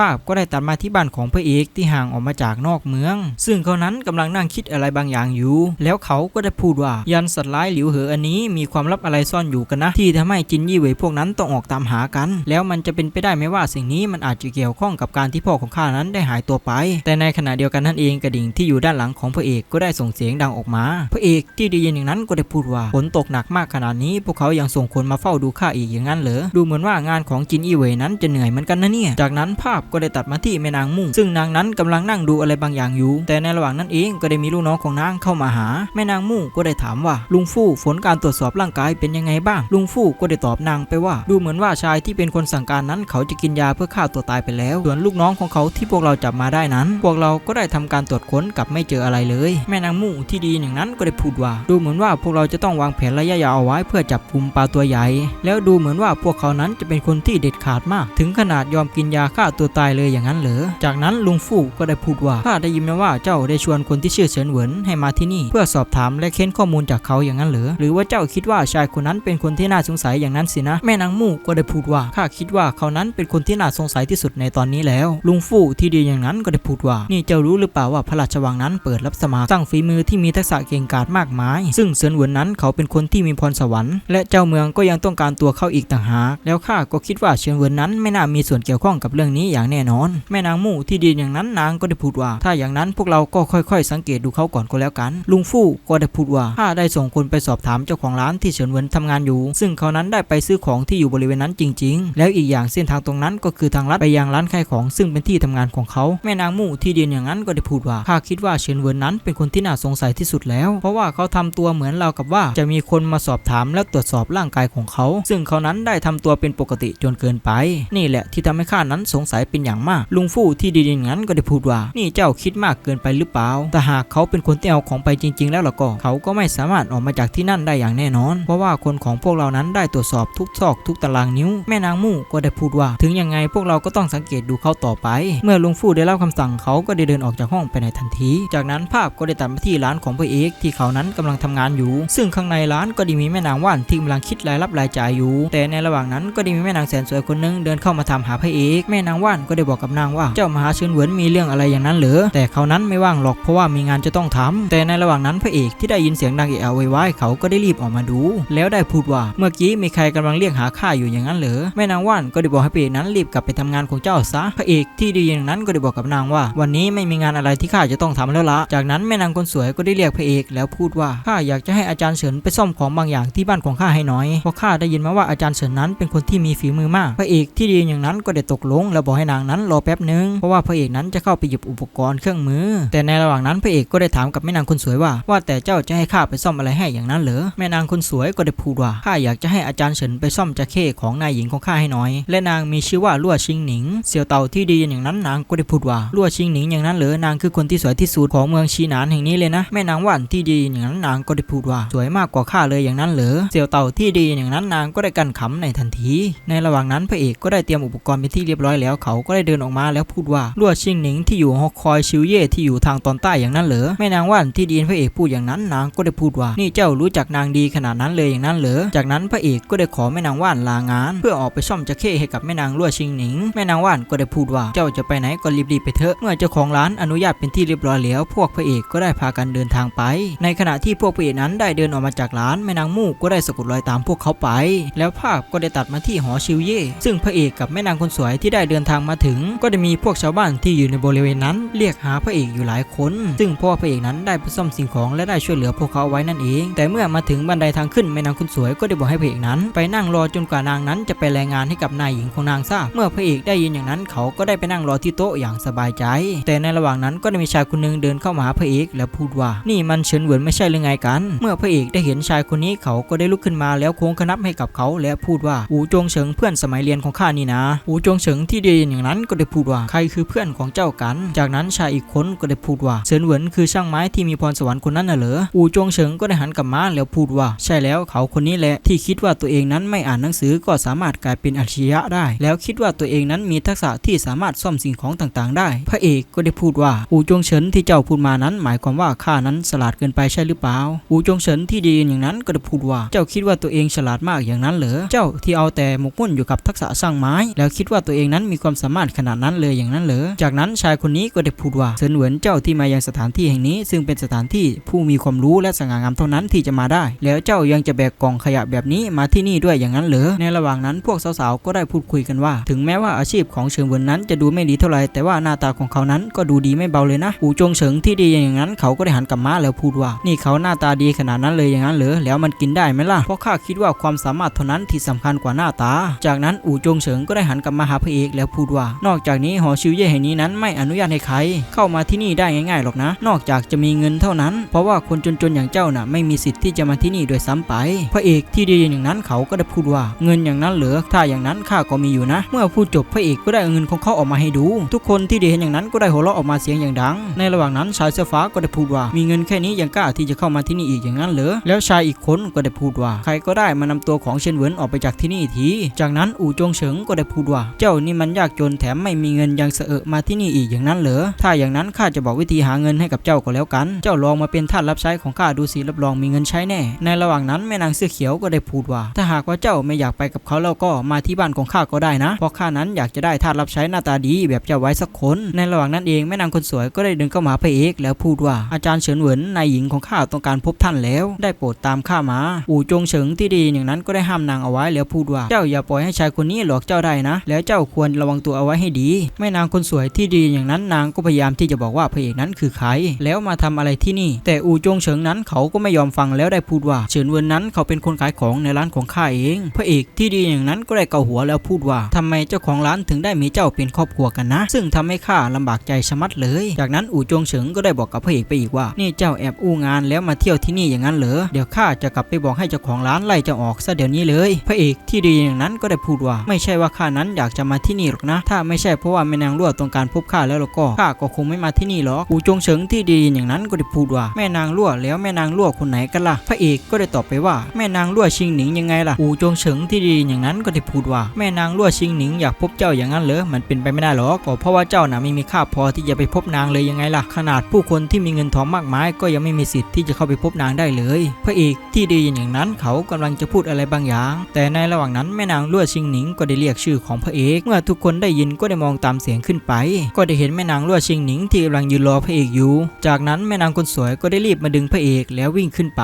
ภาพก็ได้ตัดมาที่บ้านของพระเอกที่ห่างออกมาจากนอกเมือง ซึ่งเขานั้นกำลังนั่งคิดอะไรบางอย่างอยู่ แล้วเขาก็ได้พูดว่ายันสัตว์ร้ายหลิวเหออันนี้มีความลับอะไรซ่อนอยู่กันนะ ที่ทำให้จินยี่เหวยพวกนั้นต้องออกตามหากัน แล้วมันจะเป็นไปได้ไหมว่าสิ่งนี้มันอาจจะเกี่ยวข้องกับการที่พ่อของข้านั้นได้หายตัวไป แต่ในขณะเดียวกันนั่นเองกระดิ่งที่อยู่ด้านหลังของพระเอกก็ได้ส่งเสียงดังออกมา พระเอกที่ได้ยินอย่างนั้นก็ได้พูดว่าฝนตกหนักมากขนาดนี้ พวกเขายังส่งคนมาเฝ้าดูข้าอีกอย่างนั้นเหรอดูเหมือนว่างานของจินอีเหวยนั้นจะเหนื่อยเหมือนกันนะเนี่ยจากนั้นภาพก็ได้ตัดมาที่แม่นางมุ่ง ซึ่งนางนั้นกำลังนั่งดูอะไรบางอย่างอยู่ แต่ในระหว่างนั้นเองก็ได้มีลูกน้องของนางเข้ามาหา แม่นางมุ่งก็ได้ถามว่า ลุงฟู่ผลการตรวจสอบร่างกายเป็นยังไงบ้าง ลุงฟู่ก็ได้ตอบนางไปว่า ดูเหมือนว่าชายที่เป็นคนสั่งการนั้นเขาจะกินยาเพื่อฆ่าตัวตายไปแล้ว ส่วนลูกน้องของเขาที่พวกเราจับมาได้นั้น พวกเราก็ได้ทำการตรวจค้นกับไม่เจออะไรเลย แม่นางมู่ที่ดีอย่างนั้นก็ได้พูดว่า ดูเหมือนว่าพวกเราจะต้องวางแผนระยะยาวเอาไว้เพื่อจับกลุ่มปลาตัวใหญ่ แล้วดูเหมือนว่าพวกเขานั้นจะเป็นคนที่เด็ดขาดมาก ถึงขนาดยอมกินยาฆ่าตัวตายเลยอย่างนั้นเหรอ จากนั้นลุงฟู่ก็ได้พูดว่าข้าได้ยินมาว่าเจ้าได้ชวนคนที่ชื่อเฉินเหวินให้มาที่นี่ เพื่อสอบถามและเค้นข้อมูลจากเขาอย่างนั้นเหรอ หรือว่าเจ้าคิดว่าชายคนนั้นเป็นคนที่น่าสงสัยอย่างนั้นสินะ แม่นางมู่ก็ได้พูดว่าข้าคิดว่าเขานั้นเป็นคนที่น่าสงสัยที่สุดในตอนนี้แล้ว ลุงฟู่ที่ดีอย่างนั้นก็ได้พูดว่า นี่เจ้ารู้หรือเปล่าว่าพระราชวังนั้นเปิดรับสมัครสร้างฝีมือที่มีทักษะเก่งกาจมากมาย ซึ่งเซินเหวินนั้นเขาเป็นคนที่มีพรสวรรค์ และเจ้าเมืองก็ยังต้องการตัวเขาอีกต่างหากแล้วข้าก็คิดว่าเฉินเหวินนั้นไม่น่ามีส่วนเกี่ยวข้องกับเรื่องนี้อย่างแน่นอน แม่นางมู่ที่ดีอย่างนั้นนางก็ได้พูดว่า ถ้าอย่างนั้นพวกเราก็ค่อยๆ สังเกตดูเขาก่อนก็แล้วกัน ลุงฟู่ก็ได้พูดว่าข้าได้ส่งคนไปสอบถามเจ้าของร้านที่เฉินเหวินทำงานอยู่ ซึ่งเขานั้นได้ไปซื้อของที่อยู่บริเวณนั้นจริง ๆ แล้วอีกอย่างเส้นทางตรงนั้นก็คือทางลัดไปยังร้านขายของ ซึ่งเป็นที่ทำงานของเขาแม่นางมู่ที่ดีอย่างนั้นก็ได้พูดว่าข้าคิดว่าเฉินเหวินนั้นเป็นคนที่น่าสงสัยที่สุดแล้ว เพราะว่าเขาทำตัวเหมือนเรากับว่าจะมีคนมาสอบถามและตรวจสอบร่างกายของเขา ซึ่งเขานั้นได้ทำตัวเป็นปกติจนเกินไป นี่แหละที่ทำให้ข้านั้นสงสัยเป็นอย่างมาก ลุงฟู่ที่ดีอย่างนั้นก็ได้พูดว่า นี่เจ้าคิดมากเกินไปหรือเปล่า แต่หากเขาเป็นคนที่เอาของไปจริง ๆ แล้วล่ะก็ เขาก็ไม่สามารถออกมาจากที่นั่นได้อย่างแน่นอน เพราะว่าคนของพวกเรานั้นได้ตรวจสอบทุกซอกทุกตารางนิ้ว แม่นางมู่ก็ได้พูดว่า ถึงยังไงพวกเราก็ต้องสังเกตดูเขาต่อไป เมื่อลุงฟู่ได้รับคำสั่งเขาก็ได้เดินออกจากห้องไปในทันที จากนั้นภาพก็ได้ตัดมาที่ร้านของพระเอกที่เขานั้นกำลังทำงานอยู่ ซึ่งข้างในร้านก็ได้มีแม่นางว่านที่กำลังคิดรายรับรายจ่ายอยู่ แต่ในระหว่างนั้นก็ได้มีแม่นางแสนสวยคนนึงเดินเข้ามาถามหาพระเอก แม่นางว่านก็ได้บอกกับนางว่า เจ้ามหาเชิญเหวินมีเรื่องอะไรอย่างนั้นเหรอแต่เขานั้นไม่ว่างหรอกเพราะว่ามีงานจะต้องทำแต่ในระหว่างนั้นพระเอกที่ได้ยินเสียงดังเอะอะวยวายเขาก็ได้รีบออกมาดู แล้วได้พูดว่าเมื่อกี้มีใครกำลังเรียกหาข้าอยู่อย่างนั้นเหรอแม่นางว่านก็ได้บอกให้พระเอกนั้นรีบกลับไปทำงานของเจ้าซะพระเอกที่ได้ยินอย่างนั้นก็ได้บอกกับนางว่า วันนี้ไม่มีงานอะไรที่ข้าจะต้องทำแล้วละจากนั้นแม่นางคนสวยก็ได้เรียกพระเอกแล้วพูดว่าข้าอยากจะให้อาจารย์เฉินไปซ่อมของบางอย่างที่บ้านของข้าให้หน่อยเพราะข้าได้ยินมาว่าอาจารย์เฉินนั้นเป็นคนที่มีฝีมือมาก พระเอกที่ดีอย่างนั้นก็ได้ตกลงแล้วบอกให้นางนั้นรอแป๊บหนึ่งเพราะว่าพระเอกนั้นจะเข้าไปหยิบอุปกรณ์เครื่องมือ แต่ในระหว่างนั้นพระเอกก็ได้ถามกับแม่นางคนสวยว่า ว่าแต่เจ้าจะให้ข้าไปซ่อมอะไรให้อย่างนั้นเหรอแม่นางคนสวยก็ได้พูดว่าข้าอยากจะให้อาจารย์เฉินไปซ่อมจะเข้ของนายหญิงของข้าให้หน่อย และนางมีชื่อว่าลั่วชิงหนิง เสี่ยวเต่าที่ดีอย่างนั้นนางก็ได้พูดว่าลั่วชิงหนิงอย่างนั้นเหรอนางคือคนที่สวยที่สุดของเมืองชีหนานแห่งนี้เลยนะแม่นางว่านที่ดีอย่างนั้นนางก็ได้พูดว่าสวยมากกว่าข้าเลยอย่างนั้นเหรอเสี่ยวเต่าที่ดีอย่างนั้นนางก็ได้กันขำในทันที ในระหว่างนั้นพระเอกก็ได้เตรียมอุปกรณ์เป็นที่เรียบร้อยแล้วเขาก็ได้เดินออกมาแล้วพูดว่าลั่วชิงหนิงที่อยู่หอกคอยชิวเย่ที่อยู่ทางตอนใต้อย่างนั้นเหรอแม่นางว่านที่ดีนพระเอกพูดอย่างนั้นนางก็ได้พูดว่านี่เจ้ารู้จักนางดีขนาดนั้นเลยอย่างนั้นเหรอจากนั้นพระเอกก็ได้ขอแม่นางว่านลางาน เพื่อออกไปซ่อมจะเข้ให้กับแม่นางลั่วชิงหนิง แม่นางว่านก็ได้พูดว่าเจ้าจะไปไหนก็รีบๆไปเถอะเมื่อเจ้าของร้านอนุญาตเป็นที่เรียบร้อยแล้วพวกพระเอกก็ได้พากันเดินทางไป ในขณะที่พวกพระเอกนั้นได้เดินออกมาจากร้านแม่นางมู่ก็ได้สะกดรอยตามพวกเขาไป แล้วภาพก็ได้ตัดมาที่หอชิวเย่ซึ่งพระเอกกับแม่นางคนสวยที่ได้เดินทางมาถึง ก็ได้มีพวกชาวบ้านที่อยู่ในบริเวณนั้น เรียกหาพระเอกอยู่หลายคน ซึ่งพ่อพระเอกนั้นได้ไปซ่อมสิ่งของและได้ช่วยเหลือพวกเขาไว้นั่นเอง แต่เมื่อมาถึงบันไดทางขึ้นแม่นางคนสวยก็ได้บอกให้พระเอกนั้น ไปนั่งรอจนกว่านางนั้นจะไปรายงานให้กับนายหญิงของนางทราบเมื่อพระเอกได้ยินอย่างนั้นเขาก็ได้ไปนั่งรอที่โต๊ะอย่างสบายใจ แต่ในระหว่างนั้นก็ได้มีชายคนหนึงเดินเข้ามาหาพระเอกแล้วพูดว่า นี่มันเฉินเหวินไม่ใช่หรือไงกัน เมื่อพระเอกได้เห็นชายคนนี้เขาก็ได้ลุกขึ้นมาแล้วโค้งคนับให้กับเขาและพูดว่าอูจงเฉิงเพื่อนสมัยเรียนของข้านี่นะอูจงเฉิงที่ได้ยินอย่างนั้นก็ได้พูดว่าใครคือเพื่อนของเจ้ากัน จากนั้นชายอีกคนก็ได้พูดว่าเฉินเหวินคือช่างไม้ที่มีพรสวรรค์คนนั้นน่ะเหรออูจงเฉิงก็ได้หันกลับมาแล้วพูดว่า ใช่แล้วเขาคนนี้แหละที่คิดว่าตัวเองนั้นไม่อ่านหนังสือก็สามารถกลายเป็นอัจฉริยะได้ แล้วคิดว่าตัวเองนั้นมีทักษะที่สามารถซ่อมสิ่งของต่างๆ ได้ พระเอกก็ได้พูดว่าอูจงเฉินที่เจ้าพูดมานั้น หมายความว่าข้านั้นฉลาดเกินไปใช่หรือเปล่าอูจงเฉินที่ดีอย่างนั้นก็ได้พูดว่าเจ้าคิดว่าตัวเองฉลาดมากอย่างนั้นเหรอเจ้าที่เอาแต่หมกมุ่นอยู่กับทักษะสร้างไม้ แล้วคิดว่าตัวเองนั้นมีความสาามารถขนาดนั้นเลยอย่างนั้นเหรอ จากนั้นชายคนนี้ก็ได้พูดว่าเซินเหวินเจ้าที่มายังสถานที่แห่งนี้ ซึ่งเป็นสถานที่ผู้มีความรู้และสง่างามเท่านั้นที่จะมาได้ แล้วเจ้ายังจะแบกกล่องขยะแบบนี้มาที่นี่ด้วยอย่างนั้นเหรอ ในระหว่างนั้นพวกสาวๆ ก็ได้พูดคุยกันว่า ถึงแม้ว่าอาชีพของเฉิงเหวินนั้นจะดูไม่ดีเท่าไหร่แต่ว่าหน้าตาของเขานั้นก็ดูดีไม่เบาเลยนะอูจงเฉิงที่ดีอย่างนั้นเขาก็ได้หันกลับมาแล้วพูดว่า นี่เขาหน้าตาดีขนาดนั้นเลยอย่างนั้นเหรอแล้วมันกินได้ไหมล่ะเพราะข้าคิดว่าความสามารถเท่านั้นที่สำคัญกว่าหน้าตา จากนั้นอูจงเฉิงก็ได้หันกลับมาหาพระเอกแล้วพูดว่า นอกจากนี้หอชิวเย่แห่งนี้นั้นไม่อนุญาตให้ใคร เข้ามาที่นี่ได้ง่ายๆหรอกนะ นอกจากจะมีเงินเท่านั้น เพราะว่าคนจนๆอย่างเจ้าน่ะไม่มีสิทธิ์ที่จะมาที่นี่โดยซ้ำไป พระเอกที่ดีอย่างนั้นเขาก็ได้พูดว่าเงินอย่างนั้นเหรอถ้าอย่างนั้นข้าก็มีอยู่นะ เมื่อพูดจบพระเอกก็ได้เอาเงินของเขาออกมาให้ดู ทุกคนที่ได้เห็นอย่างนั้นก็ได้หัวเราะออกมาเสียงอย่างดัง ในระหว่างนั้นชายเสื้อฟ้าก็ได้พูดว่า มีเงินแค่นี้ยังกล้าที่จะเข้ามาที่นี่อีกอย่างนั้นเหรอแล้วชายอีกคนก็ได้พูดว่า ใครก็ได้มานำตัวของเชนเหวินออกไปจากที่นี่ที จากนั้นอู่จงเฉิงก็ได้พูดว่า เจ้านี่มันยากจจนแถมไม่มีเงินยังเสอะมาที่นี่อีกอย่างนั้นเหรอ ถ้าอย่างนั้นข้าจะบอกวิธีหาเงินให้กับเจ้าก็แล้วกัน เจ้าลองมาเป็นทาสรับใช้ของข้าดูสิรับรองมีเงินใช้แน่ ในระหว่างนั้นแม่นางเสื้อเขียวก็ได้พูดว่า ถ้าหากว่าเจ้าไม่อยากไปกับเขาแล้วก็มาที่บ้านของข้าก็ได้นะ เพราะข้านั้นอยากจะได้ทาสรับใช้หน้าตาดีแบบเจ้าไว้สักคน ในระหว่างนั้นเองแม่นางคนสวยก็ได้เดินเข้ามาหาพระเอกแล้วพูดว่าอาจารย์เฉินเหวินนายหญิงของข้าต้องการพบท่านแล้ว ได้โปรดตามข้ามา อู่จงเฉิงที่ดีอย่างนั้นก็ได้ห้ามนางเอาไว้แล้วพูดว่าเจ้าอย่าปล่อยให้ชายคนนี้หลอกเจ้าได้นะ แล้วเจ้าควรระวังตัวเอาไว้ให้ดี แม่นางคนสวยที่ดีอย่างนั้นนางก็พยายามที่จะบอกว่าพระเอกนั้นคือใคร แล้วมาทำอะไรที่นี่ แต่อูจงเฉิงนั้นเขาก็ไม่ยอมฟังแล้วได้พูดว่าเฉินเวินนั้นเขาเป็นคนขายของในร้านของข้าเอง พระเอกที่ดีอย่างนั้นก็ได้เกาหัวแล้วพูดว่าทำไมเจ้าของร้านถึงได้มีเจ้าเป็นครอบครัวกันนะ ซึ่งทำให้ข้าลำบากใจชะมัดเลย จากนั้นอูจงเฉิงก็ได้บอกกับพระเอกไปอีกว่า นี่เจ้าแอบอู้งานแล้วมาเที่ยวที่นี่อย่างนั้นเหรอ เดี๋ยวข้าจะกลับไปบอกให้เจ้าของร้านไล่เจ้าออกซะเดี๋ยวนี้เลย พระเอกที่ดีอย่างนั้นก็ได้พูดว่า ไม่ใช่ว่าข้านั้นอยากจะมาที่นี่หรอกนะถ้าไม่ใช่เพราะว่าแม่นางรั่วต้องการพบข้าแล้วแล้วก็ข้าก็คงไม่มาที่นี่หรอกอู่จงเฉิงที่ดีอย่างนั้นก็ได้พูดว่าแม่นางรั่วแล้วแม่นางรั่วคนไหนกันล่ะพระเอกก็ได้ตอบไปว่าแม่นางรั่วชิงหนิงยังไงล่ะอู่จงเฉิงที่ดีอย่างนั้นก็ได้พูดว่าแม่นางรั่วชิงหนิงอยากพบเจ้าอย่างนั้นเหรอมันเป็นไปไม่ได้หรอกก็เพราะว่าเจ้าน่ะไม่มีค่าพอที่จะไปพบนางเลยยังไงล่ะ ขนาดผู้คนที่มีเงินทองมากมาย ก็ยังไม่มีสิทธิ์ที่จะเข้าไปพบนางได้เลย พระเอกที่ดีอย่างนั้นเขากำลังจะพูดอะไรบางอย่าง แต่ในระหว่างนั้นแม่นางรั่วชิงหนิงก็ได้เรียกชื่อของพระเอก เมื่อทุกคนได้ยินก็ได้มองตามเสียงขึ้นไป ก็ได้เห็นแม่นางรั่วชิงหนิงที่กำลังยืนรอพระเอกอยู่ จากนั้นแม่นางคนสวยก็ได้รีบมาดึงพระเอกแล้ววิ่งขึ้นไป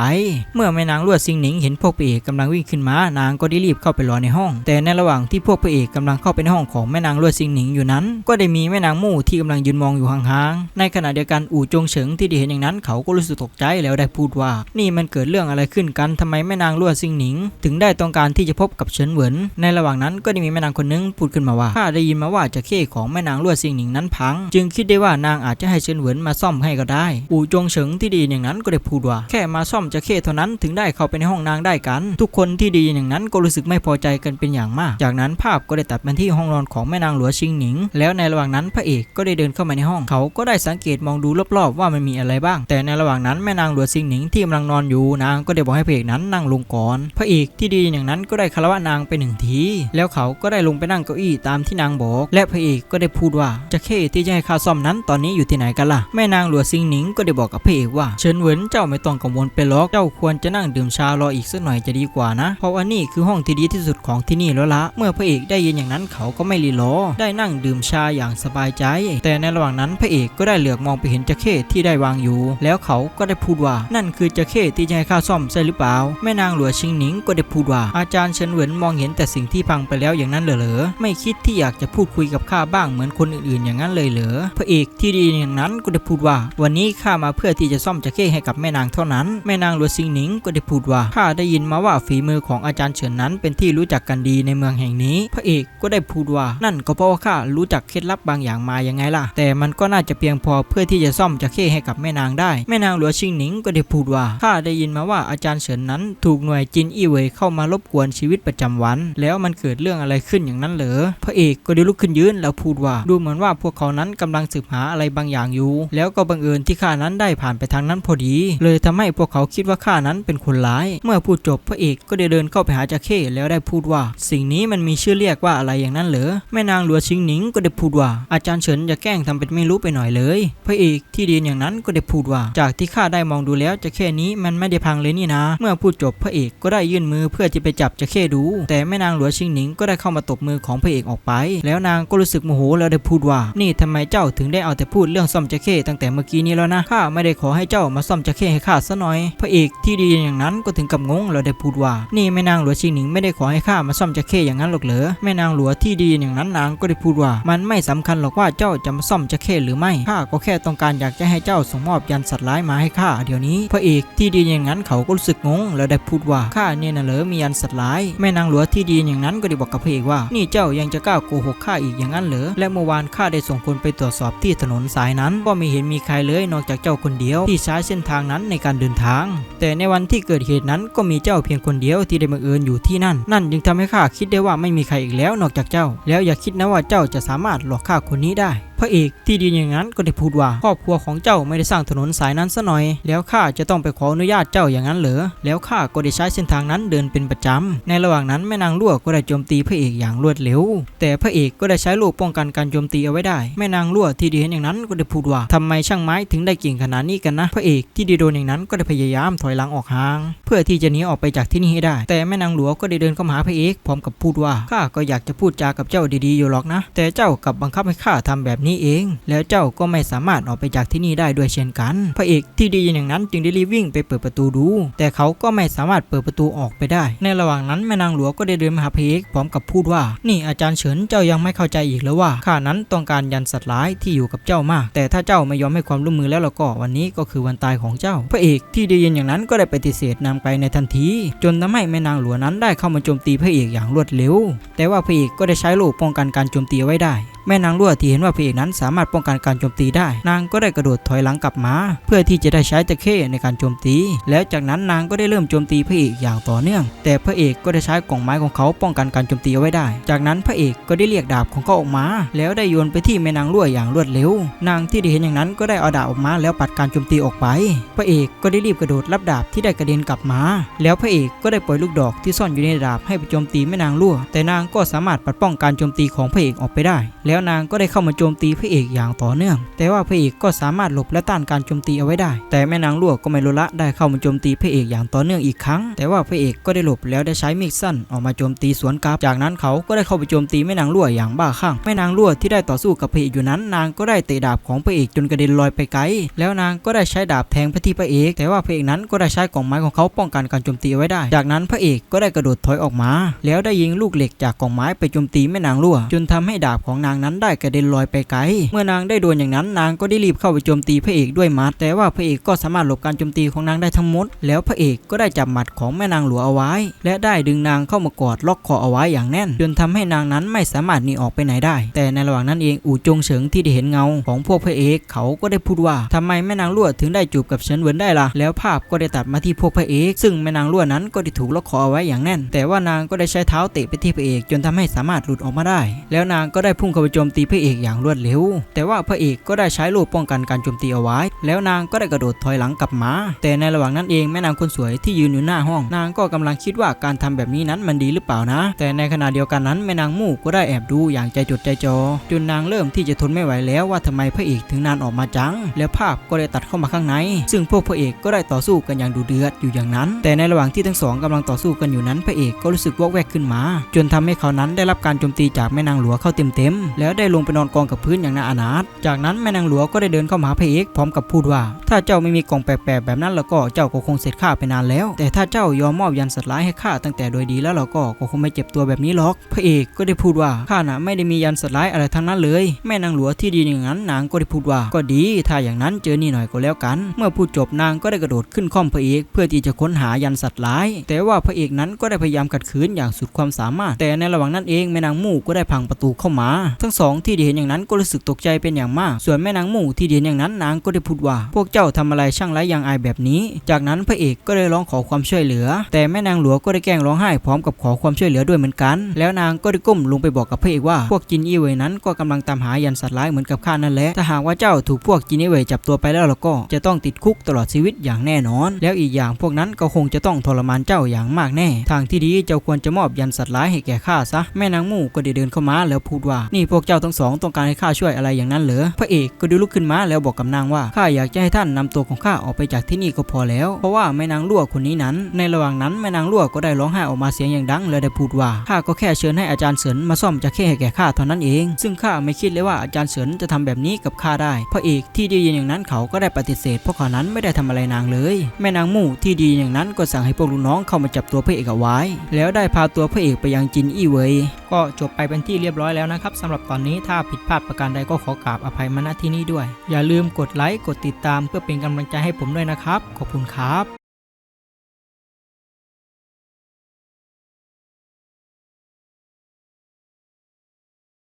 เมื่อแม่นางรั่วชิงหนิงเห็นพวกพระเอกกำลังวิ่งขึ้นมา นางก็ได้รีบเข้าไปรอในห้อง แต่ในระหว่างที่พวกพระเอกกำลังเข้าไปในห้องของแม่นางรั่วชิงหนิงอยู่นั้น ก็ได้มีแม่นางมู่ที่กำลังยืนมองอยู่ห่างๆในขณะเดียวกันอู่จงเฉิงที่ได้เห็นอย่างนั้นเขาก็รู้สึกตกใจแล้วได้พูดว่า นี่มันเกิดเรื่องอะไรขึ้นกันทำไมแม่นางรั่วซิงหนิง ถึงได้ต้องการที่จะพบกับเฉินเหวินในระหว่างนั้นก็ได้มีแม่นางคนนึงพูดขึ้นมาว่าข้าได้ยินมาว่าจะเข้ของแม่นางรั่วซิงหนิงนั้นพัง จึงคิดได้ว่านางอาจจะให้เฉินเหวินมาซ่อมให้ก็ได้อู่จงเฉิงที่ดีอย่างนั้นก็ได้พูดว่า แค่มาซ่อมจะเข้เท่านั้นถึงได้เข้าไปในห้องนางได้กัน ทุกคนที่ดีอย่างนั้นก็รู้สึกไม่พอใจกันเป็นอย่างมาก จากนั้นภาพก็ได้ตัดมาที่ห้องนอนของแม่นางหลวชิงหนิง แล้วในระหว่างนั้นพระเอกก็ได้เดินเข้ามาในห้องเขาก็ได้สังเกตมองดูรอบๆ ว่ามันมีอะไรบ้าง แต่ในระหว่างนั้นแม่นางหลวชิงหนิงที่กำลังนอนอยู่นางก็ได้บอกให้พระเอกนั้นนั่งลงก่อน พระเอกที่ดีอย่างนั้นก็ได้คารวะนางไปหนึ่งที แล้วเขาก็ได้ลงไปนั่งเก้าอี้ตามที่นางบอกและพระเอกก็ได้พูดว่าจะเข้ที่จะให้ข้าซ่อมนั้นตอนนี้อยู่ที่ไหนกันล่ะแม่นางหลวซิงหนิงก็ได้บอกกับพระเอกว่าเฉินเหวินเจ้าไม่ต้องกังวลไปหรอกเจ้าควรจะนั่งดื่มชารออีกสักหน่อยจะดีกว่านะ เพราะว่านี่คือห้องที่ดีที่สุดของที่นี่แล้วละเมื่อพระเอกได้ยินอย่างนั้นเขาก็ไม่รีรอได้นั่งดื่มชาอย่างสบายใจ แต่ในระหว่างนั้นพระเอกก็ได้เหลือบมองไปเห็นจะเข้ที่ได้วางอยู่ แล้วเขาก็ได้พูดว่า นั่นคือจะเข้ที่จะให้ข้าซ่อมใช่หรือเปล่าแม่นางหลวชิงหนิงก็ได้พูดว่าอาจารย์เฉินเหวินมองเห็นแต่สิ่งที่พังไปแล้วอย่างนั้นเหรอไม่คิดที่อยากจะพูดคุยกับข้าบ้างเหมือนคนอื่นๆ อย่างนั้นเลยเหรอพระเอกที่ดีอย่างนั้นก็ได้พูดว่า วันนี้ข้ามาเพื่อที่จะซ่อมจะเข้ให้กับแม่นางเท่านั้น แม่นางหลวซิงหนิงก็ได้พูดว่าข้าได้ยินมาว่าฝีมือของอาจารย์เฉินนั้น เป็นที่รู้จักกันดีในเมืองแห่งนี้ พระเอกก็ได้พูดว่า นั่นก็เพราะว่าข้ารู้จักเคล็ดลับบางอย่างมายังไงล่ะ แต่มันก็น่าจะเพียงพอเพื่อที่จะซ่อมจะเข้ให้กับแม่นางได้ แม่นางหลวชิงหนิงก็ได้พูดว่าข้าได้ยินมาว่าอาจารย์เฉินนั้น ถูกหน่วยจินอี้เหวยเข้ามารบกวนชีวิตประจำวัน แล้วมันเกิดเรื่องอะไรขึ้นอย่างนั้นเหรอพระเอกก็ได้ลุกขึ้นยืนแล้วพูดว่า ดูเหมือนว่าพวกเขานั้นกำลังสืบหาอะไรบางอย่างอยู่ แล้วก็บังเอิญที่ข้านั้นได้ผ่านไปทางนั้นพอดี เลยทำให้พวกเขาคิดว่าข้านั้นเป็นคนร้าย เมื่อพูดจบพระเอกก็ได้เดินเข้าไปหาจาเข้แล้วได้พูดว่า สิ่งนี้มันมีชื่อเรียกว่าอะไรอย่างนั้นเหรอแม่นางหลวชิงหนิงก็ได้พูดว่า อาจารย์เฉินอย่าแกล้งทำเป็นไม่รู้ไปหน่อยเลย พระเอกที่ดีอย่างนั้นก็ได้พูดว่า จากที่ข้าได้มองดูแล้วจะเข้นี้มันไม่ได้พังเลยนี่นะ เมื่อพูดจบพระเอกก็ได้ยื่นมือเพื่อที่ไปจับจะเข้ดู แต่แม่นางหลวชิงหนิงก็ได้เข้ามาตบมือของพระเอกออกไปแล้วนางก็รู้สึกโมโหแล้วได้พูดว่า นี่ทำไมเจ้าถึงได้เอาแต่พูดเรื่องซ่อมจะเข้ตั้งแต่เมื่อกี้นี้แล้วนะข้าไม่ได้ขอให้เจ้ามาซ่อมจะเข้ให้ข้าซะหน่อย พระเอกที่ดีอย่างนั้นก็ถึงกับงงแล้วได้พูดว่า นี่แม่นางหลวงชิงหนิงไม่ได้ขอให้ข้ามาซ่อมจะเข้อย่างนั้นหรอกเหรอแม่นางหลวงที่ดีอย่างนั้นนางก็ได้พูดว่า มันไม่สำคัญหรอกว่าเจ้าจะมาซ่อมจะเข้หรือไม่ข้าก็แค่ต้องการอยากจะให้เจ้าส่งมอบยันสัตว์ร้ายมาให้ข้าเดี๋ยวนี้ พระเอกที่ดีอย่างนั้นเขาก็รู้สึกงง แล้วได้พูดว่าข้าเนี่ยนะเหรอมียันสัตว์ร้ายแม่นางหลวงที่ดีอย่างนั้นก็ได้บอกกับพระเอกว่า นี่เจ้ายังจะกล้าโกหกข้าอีกอย่างนั้นเหรอ และเมื่อวานข้าได้ส่งคนไปตรวจสอบที่ถนนสายนั้น ก็ไม่เห็นมีใครเลยนอกจากเจ้าคนเดียวที่ใช้เส้นทางนั้นในการเดินทาง แต่ในวันที่เกิดเหตุนั้นก็มีเจ้าเพียงคนเดียวที่ได้บังเอิญอยู่ที่นั่น นั่นจึงทำให้ข้าคิดได้ว่าไม่มีใครอีกแล้วนอกจากเจ้า แล้วอย่าคิดนะว่าเจ้าจะสามารถหลอกข้าคนนี้ได้พระเอกที่ดีอย่างนั้นก็ได้พูดว่าครอบครัวของเจ้าไม่ได้สร้างถนนสายนั้นซะหน่อย แล้วข้าจะต้องไปขออนุญาตเจ้าอย่างนั้นเหรอแล้วข้าก็ได้ใช้เส้นทางนั้นเดินเป็นประจำในระหว่างนั้นแม่นางลวก็ได้โจมตีพระเอกอย่างรวดเร็ว แต่พระเอกก็ได้ใช้ลูกป้องกันการโจมตีเอาไว้ได้แม่นางลวกที่ดีเห็นอย่างนั้นก็ได้พูดว่าทำไมช่างไม้ถึงได้เก่งขนาดนี้กันนะ พระเอกที่ดีโดนอย่างนั้นก็ได้พยายามถอยหลังออกห่าง เพื่อที่จะหนีออกไปจากที่นี่ให้ได้ แต่แม่นางหลวงก็ได้เดินเข้ามาหาพระเอกพร้อมกับพูดว่าข้าก็อยากจะพูดจากับเจ้าดีๆอยู่หรอกนะ แต่เจ้ากลับบังคับให้ข้าทำแบบนี้เอง แล้วเจ้าก็ไม่สามารถออกไปจากที่นี่ได้ด้วยเช่นกัน พระเอกที่ดีอย่างนั้นจึงได้รีบวิ่งไปเปิดประตูดู แต่เขาก็ไม่สามารถเปิดประตูออกไปได้ ในระหว่างนั้นแม่นางหลวงก็ได้เดินมาหาพระเอกพร้อมกับพูดว่า นี่อาจารย์เฉินเจ้ายังไม่เข้าใจอีกแล้วว่าข้านั้นต้องการยันสัตว์ร้ายที่อยู่กับเจ้ามาก แต่ถ้าเจ้าไม่ยอมให้ความร่วมมือแล้วล้วก็วันนี้ก็คือวันตายของเจ้า พระเอกที่ได้ยินอย่างนั้นก็ได้ปฏิเสธนางไปในทันที จนทำให้แม่นางหลวงนั้นได้เข้ามาโจมตีพระเอกอย่างรวดเร็ว แต่ว่าพระเอกก็ได้ใช้โล่ป้องกันการโจมตีไว้ได้ แม่นางลั่วที่เห็นว่าพระเอกนั้นสามารถป้องกันการโจมตีได้ นางก็ได้กระโดดถอยหลังกลับมา เพื่อที่จะได้ใช้ตะเข้ในการโจมตี แล้วจากนั้นนางก็ได้เริ่มโจมตีพระเอกอย่างต่อเนื่อง แต่พระเอกก็ได้ใช้กล่องไม้ของเขาป้องกันการโจมตีเอาไว้ได้ จากนั้นพระเอกก็ได้เรียกดาบของเขาออกมา แล้วได้โยนไปที่แม่นางลั่วอย่างรวดเร็ว นางที่ได้เห็นอย่างนั้นก็ได้เอาดาบออกมาแล้วปัดการโจมตีออกไป พระเอกก็ได้รีบกระโดดรับดาบที่ได้กระเด็นกลับมา แล้วพระเอกก็ได้ปล่อยลูกดอกที่ซ่อนอยู่ในดาบให้ไปโจมตีแม่นางลั่ว แต่นางก็สามารถปัดป้องการโจมตีของพระเอกออกไปได้ แล้วแล้วนางก็ได้เข้ามาโจมตีพระเอกอย่างต่อเนื่อง แต่ว่าพระเอกก็สามารถหลบและต้านการโจมตีเอาไว้ได้ แต่แม่นางลั่วก็ไม่ลละได้เข้ามาโจมตีพระเอกอย่างต่อเนื่องอีกครั้ง แต่ว่าพระเอกก็ได้หลบแล้วได้ใช้มีดสั้นออกมาโจมตีสวนกลับ จากนั้นเขาก็ได้เข้าไปโจมตีแม่นางลั่อย่างบ้าคลั่งแม่นางลั่ที่ได้ต่อสู้กับพระเอกอยู่นั้น นางก็ได้เตะดาบของพระเอกจนกระเด็นลอยไปไกลแล้วนางก็ได้ใช้ดาบแทงไปที่พระเอก แต่ว่าพระเอกนั้นก็ได้ใช้กล่องไม้ของเขาป้องกันการโจมตีเอาไว้ได้ จากนั้นพระเอกก็ได้กระโดดถอยออกมา แล้วได้ยิงลูกเหล็กจากกล่องไม้ไปโจมตีแม่นางลั่วจนทำให้ดาบของนางนั้นได้กระเด็นลอยไปไกล เมื่อนางได้โดนอย่างนั้นนางก็ได้รีบเข้าไปโจมตีพระเอกด้วยหมัดแต่ว่าพระเอกก็สามารถหลบการโจมตีของนางได้ทั้งหมด แล้วพระเอกก็ได้จับหมัดของแม่นางหลวงเอาไว้ และได้ดึงนางเข้ามากอดล็อกคอเอาไว้อย่างแน่น จนทำให้นางนั้นไม่สามารถหนีออกไปไหนได้ แต่ในระหว่างนั้นเองอู่จงเฉิงที่ได้เห็นเงาของพวกพระเอกเขาก็ได้พูดว่าทำไมแม่นางลวดถึงได้จูบกับเฉินเหวินได้ล่ะแล้วภาพก็ได้ตัดมาที่พวกพระเอกซึ่งแม่นางลวดนั้นก็ได้ถูกล็อกคอเอาไว้อย่างแน่น แต่ว่านางก็ได้ใช้เท้าเตะไปที่พระเอก จนทำให้สามารถหลุดออกมาได้ แล้วนางก็ได้พุ่งเข้าไปโจมตีพระเอกอย่างรวดเร็ว แต่ว่าพระเอกก็ได้ใช้ลูกป้องกันการโจมตีเอาไว้ แล้วนางก็ได้กระโดดถอยหลังกลับมา แต่ในระหว่างนั้นเองแม่นางคนสวยที่ยืนอยู่หน้าห้อง นางก็กำลังคิดว่าการทำแบบนี้นั้นมันดีหรือเปล่านะ แต่ในขณะเดียวกันนั้นแม่นางมู่ก็ได้แอบดูอย่างใจจดใจจ่อจนนางเริ่มที่จะทนไม่ไหวแล้วว่าทำไมพระเอกถึงนานออกมาจัง แล้วภาพก็ได้ตัดเข้ามาข้างใน ซึ่งพวกพระเอกก็ได้ต่อสู้กันอย่างดุเดือดอยู่อย่างนั้น แต่ในระหว่างที่ทั้งสองกำลังต่อสู้กันอยู่นั้นพระเอกก็รู้สึกวอกแวกขึ้นมา จนทำให้เขานั้นได้รับการโจมตีจากแม่นางหลวงเข้าเต็มๆแล้วได้ลงไปนอนกองกับพื้นอย่างน่าอนาถ จากนั้นแม่นางหลวงก็ได้เดินเข้ามาหาพระเอกพร้อมกับพูดว่า ถ้าเจ้าไม่มีกองแปลกๆแบบนั้นแล้วก็เจ้าก็คงเสร็จข้าไปนานแล้ว แต่ถ้าเจ้ายอมมอบยันสัตว์ร้ายให้ข้าตั้งแต่โดยดีแล้วเราก็ก็คงไม่เจ็บตัวแบบนี้หรอก พระเอกก็ได้พูดว่าข้าน่ะไม่ได้มียันสัตว์ร้ายอะไรทั้งนั้นเลย แม่นางหลวงที่ดีอย่างนั้นนางก็ได้พูดว่าก็ดีถ้าอย่างนั้นเจอนี่หน่อยก็แล้วกัน เมื่อพูดจบนางก็ได้กระโดดขึ้นค่อมพระเอกเพื่อที่จะค้นหายันสัตว์ร้าย แต่ว่าพระเอกนั้นก็ได้พยายามขัดขืนอย่างสุดความสามารถ แต่ในระหว่างนั้นเองแม่นางมู่ก็ได้พังประตูเข้ามาทั้งสองที่ได้เห็นอย่างนั้นก็รู้สึกตกใจเป็นอย่างมาก ส่วนแม่นางมู่ที่ได้เห็นอย่างนั้นนางก็ได้พูดว่า พวกเจ้าทำอะไรช่างไร้อย่างอายแบบนี้ จากนั้นพระเอกก็ได้ร้องขอความช่วยเหลือ แต่แม่นางหลวงก็ได้แกล้งร้องไห้พร้อมกับขอความช่วยเหลือด้วยเหมือนกัน แล้วนางก็ได้ก้มลงไปบอกกับพระเอกว่าพวกจินอีเวยนั้นก็กำลังตามหายันสัตว์ร้ายเหมือนกับข้านั่นแหละถ้าหากว่าเจ้าถูกพวกจินอีเวยจับตัวไปแล้วเราก็จะต้องติดคุกตลอดชีวิตอย่างแน่นอน แล้วอีกอย่างพวกนั้นก็คงจะต้องทรมานเจ้าอย่างมากแน่ ทางที่ดีเจ้าควรจะมอบยันสัตว์ร้ายให้แก่ข้าซะแม่นางมู่ก็ได้เดินเข้ามาแล้วพูดว่านี่พวกวกเจ้าทั้งสองต้องการให้ข้าช่วยอะไรอย่างนั้นเหรอ พระเอกก็ดูลุกขึ้นมาแล้วบอกกับนางว่า ข้าอยากจะให้ท่านนำตัวของข้าออกไปจากที่นี่ก็พอแล้ว เพราะว่าแม่นางลั่วคนนี้นั้น ในระหว่างนั้นแม่นางลั่วก็ได้ร้องไห้ออกมาเสียงอย่างดัง และได้พูดว่า ข้าก็แค่เชิญให้อาจารย์เฉินมาซ่อมจะเข้ให้แก่ข้าเท่านั้นเอง ซึ่งข้าไม่คิดเลยว่าอาจารย์เฉินจะทำแบบนี้กับข้าได้ พระเอกที่ได้ยินอย่างนั้นเขาก็ได้ปฏิเสธเพราะเขานั้นไม่ได้ทำอะไรนางเลย แม่นางมู่ที่ดีอย่างนั้นก็สั่งให้พวกลูกน้องเข้ามาจับตัวพระเอกเอาไว้ แล้วได้พาตัวพระเอกไปยังจินอี้เวยก็จบไปเป็นที่เรียบร้อยแล้วนะครับสำหรับตอนนี้ถ้าผิดพลาดประการใดก็ขอกราบอภัยมาณที่นี้ด้วย อย่าลืมกดไลค์กดติดตามเพื่อเป็นกำลังใจให้ผมด้วยนะครับ ขอบคุณครับ